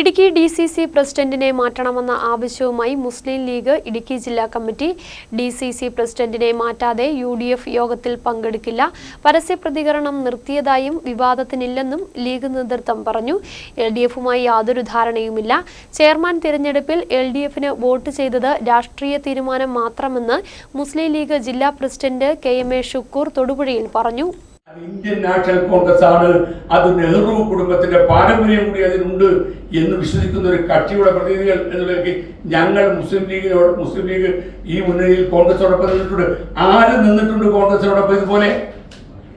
Idukki D C C പ്രസിഡന്റിനെ മാറ്റണമെന്ന ആവശ്യവുമായി മുസ്ലിം ലീഗ് ഇടുക്കി ജില്ലാ കമ്മിറ്റി ഡി സി സി പ്രസിഡന്റിനെ മാറ്റാതെ യു ഡി എഫ് യോഗത്തിൽ പങ്കെടുക്കില്ല. പരസ്യ പ്രതികരണം നിർത്തിയതായും വിവാദത്തിനില്ലെന്നും ലീഗ് നേതൃത്വം പറഞ്ഞു. എൽ ഡി എഫുമായി യാതൊരു ധാരണയുമില്ല. ചെയർമാൻ തിരഞ്ഞെടുപ്പിൽ എൽ ഡി എഫിന് വോട്ട് ചെയ്തത് രാഷ്ട്രീയ തീരുമാനം മാത്രമെന്ന് മുസ്ലിം ലീഗ് ജില്ലാ president K M A Shukkoor തൊടുപുഴയിൽ പറഞ്ഞു. ഇന്ത്യൻ നാഷണൽ കോൺഗ്രസ് ആണ് അത് നെഹ്റു കുടുംബത്തിന്റെ പാരമ്പര്യം കൂടി അതിനുണ്ട് എന്ന് വിശ്വസിക്കുന്ന ഒരു കക്ഷിയുടെ പ്രതിനിധികൾ എന്നുള്ളതിലേക്ക് ഞങ്ങൾ മുസ്ലിം ലീഗിനോട് മുസ്ലിം ലീഗ് ഈ മുന്നണിയിൽ കോൺഗ്രസോടൊപ്പം നിന്നിട്ടുണ്ട്. ആര് നിന്നിട്ടുണ്ട് കോൺഗ്രസിനോടൊപ്പം ഇതുപോലെ?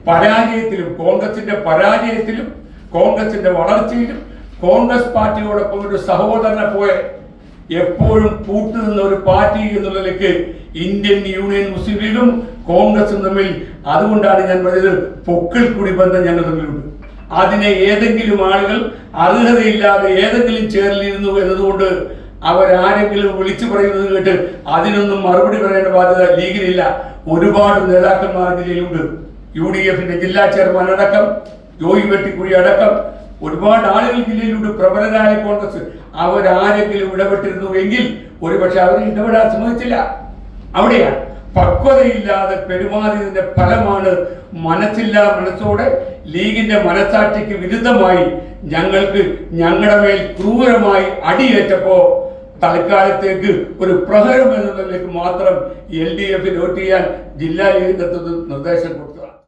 പരാജയത്തിലും കോൺഗ്രസിന്റെ പരാജയത്തിലും കോൺഗ്രസിന്റെ വളർച്ചയിലും കോൺഗ്രസ് പാർട്ടിയോടൊപ്പം ഒരു സഹോദരനെ പോലെ എപ്പോഴും കൂട്ടുനിന്ന ഒരു പാർട്ടി എന്നുള്ളതിലേക്ക് ഇന്ത്യൻ യൂണിയൻ മുസ്ലിം ലീഗും കോൺഗ്രസും തമ്മിൽ അതുകൊണ്ടാണ് ഞാൻ പറഞ്ഞത് പൊക്കിൾ കൂടി ബന്ധം ഞങ്ങൾ തമ്മിലുണ്ട്. അതിനെ ഏതെങ്കിലും ആളുകൾ അർഹതയില്ലാതെ ഏതെങ്കിലും ചേർന്നിരുന്നു എന്നതുകൊണ്ട് അവരാരെങ്കിലും വിളിച്ചു പറയുന്നത് കേട്ട് അതിനൊന്നും മറുപടി പറയേണ്ട ബാധ്യത ലീഗിനില്ല ഒരുപാട് നേതാക്കന്മാർ ജില്ലയിലുണ്ട് യു ഡി എഫിന്റെ ജില്ലാ ചെയർമാൻ അടക്കം ജോയി വെട്ടിക്കുഴി അടക്കം ഒരുപാട് ആളുകൾ ജില്ലയിലുണ്ട് പ്രബലരായ കോൺഗ്രസ് അവരാരെങ്കിലും ഇടപെട്ടിരുന്നു എങ്കിൽ ഒരുപക്ഷെ അവർ ഇടപെടാൻ സമ്മതിച്ചില്ല. അവിടെയാണ് പക്വതയില്ലാതെ പെരുമാറിയതിന്റെ ഫലമാണ് മനസ്സില്ലാ മനസ്സോടെ ലീഗിന്റെ മനസാക്ഷിക്ക് വിരുദ്ധമായി ഞങ്ങൾക്ക് ഞങ്ങളുടെ മേൽ ക്രൂരമായി അടിയേറ്റപ്പോ തൽക്കാലത്തേക്ക് ഒരു പ്രഹരം എന്നുള്ളതിലേക്ക് മാത്രം എൽ ഡി എഫിൽ വോട്ട് ചെയ്യാൻ ജില്ലാ ലീഗ് നിർദ്ദേശം കൊടുത്തു.